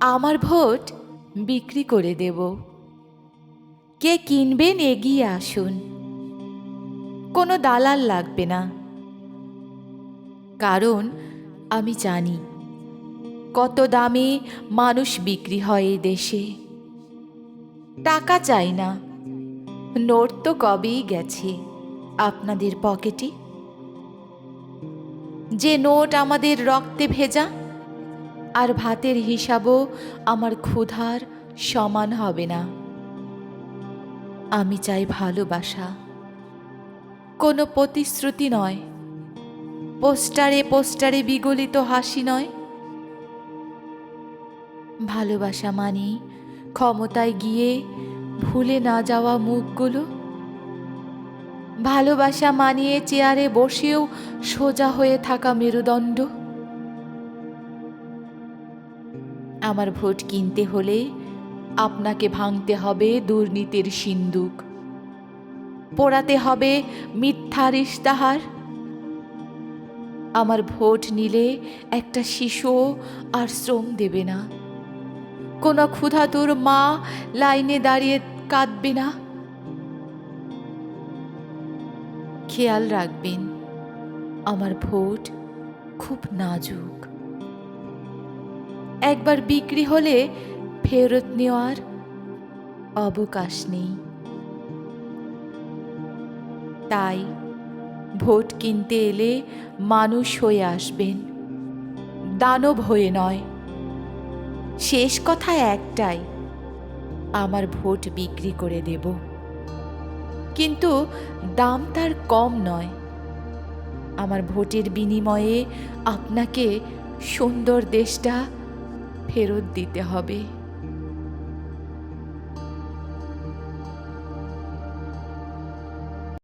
আমার ভোট বিক্রি করে দেব। কে কিনবেন এগিয়ে আসুন। কোনো দালাল লাগবে না। কারণ আমি জানি কত দামে মানুষ বিক্রি হয় এই দেশে। টাকা চাই না। নোট তো কবেই গেছে আপনাদের পকেটে। যে নোট আমাদের রক্তে ভেজা আর ভাতের হিসাবও আমার ক্ষুধার সমান হবে না। আমি চাই ভালোবাসা। কোনো প্রতিশ্রুতি নয়। পোস্টারে পোস্টারে বিগলিত হাসি নয়। ভালোবাসা মানে ক্ষমতায় গিয়ে ভুলে না যাওয়া মুখগুলো। ভালোবাসা মানিয়ে চেয়ারে বসেও সোজা হয়ে থাকা মেরুদণ্ড। আমার ভোট কিনতে হলে আপনাকে ভাঙতে হবে দুর্নীতির সিন্দুক। পোড়াতে হবে মিথ্যার ইস্তাহার আমার ভোট নিলে একটা শিশু আর শ্রম দেবে না। কোনো ক্ষুধাতুর মা লাইনে দাঁড়িয়ে কাঁদবে না। খেয়াল রাখবেন, আমার ভোট খুব নাজুক। একবার বিক্রি হলে ফেরত নেওয়ার অবকাশ নেই। তাই ভোট কিনতে এলে মানুষ হয়ে আসবেন, দানব হয়ে নয়। শেষ কথা একটাই, আমার ভোট বিক্রি করে দেব। কিন্তু দাম তার কম নয়। আমার ভোটের বিনিময়ে আপনাকে সুন্দর দেশটা ফেরত দিতে হবে।